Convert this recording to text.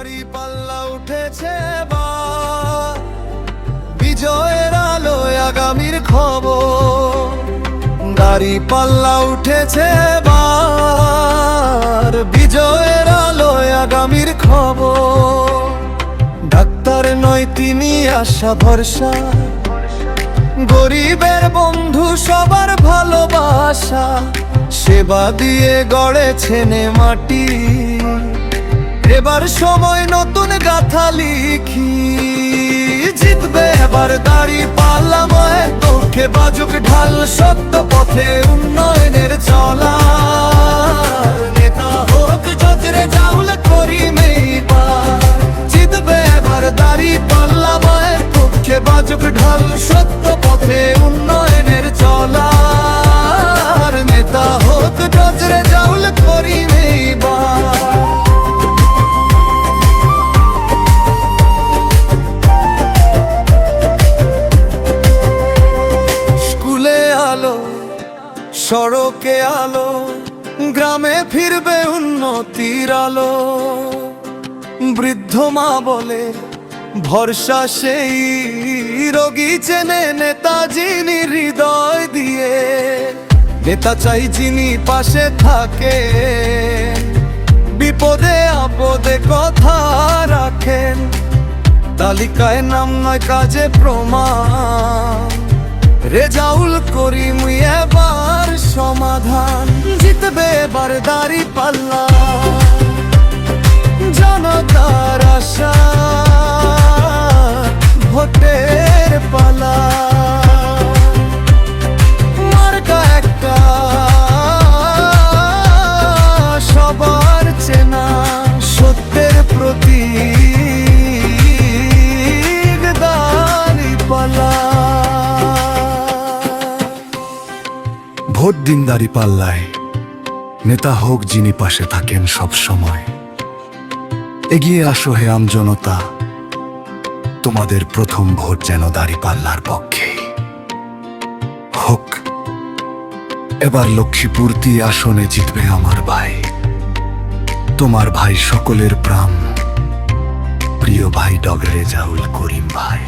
দাড়ি পাল্লা উঠেছে বিজয়ের আলোয় আগামীর খবর। দাড়ি পাল্লা উঠেছে বার। বিজয়ের আলোয় আগামীর খবর। ডাক্তার নয় তিনি আশা ভরসা। গরিবের বন্ধু সবার ভালোবাসা। সেবা দিয়ে গড়েছেন এ মাটি। এবার সময় নতুন গাথা লিখি। জিতবে এবার দাড়ি পাল্লাময়, তোকে বাজুক ঢাল সত্য পথে উন্নয়নের চলা। নেতা হোক করি বাজুক ঢাল সত্য পথে উন্নয়নের সড়কে আলো, গ্রামে ফিরবে উন্নতির আলো। বৃদ্ধ মা বলে, ভরসা সেই রোগী চেনে নেতা যিনি হৃদয় দিয়ে। নেতা চাই যিনি পাশে থাকে, বিপদে আপদে কথা রাখেন। তালিকায় নাম নয়, কাজে প্রমাণ। রেজাউল করিম এবার এবার দাড়ি পাল্লা জনতার আশা, ভোটের পালা। মার্কা একটা, সবার চেনা সত্যের প্রতি ভোট দিন দাঁড়ি পাল্লায়। নেতা হোক যিনি পাশে থাকেন সব সময়। এগিয়ে আসো হে আম জনতা, তোমাদের প্রথম ভোট যেন দাঁড়ি পাল্লার পক্ষে। হোক, এবার লক্ষ্মীপূর্তি আসনে জিতবে আমার ভাই। তোমার ভাই সকলের প্রাণ। প্রিয় ভাই ডগরে জাউল করিম ভাই।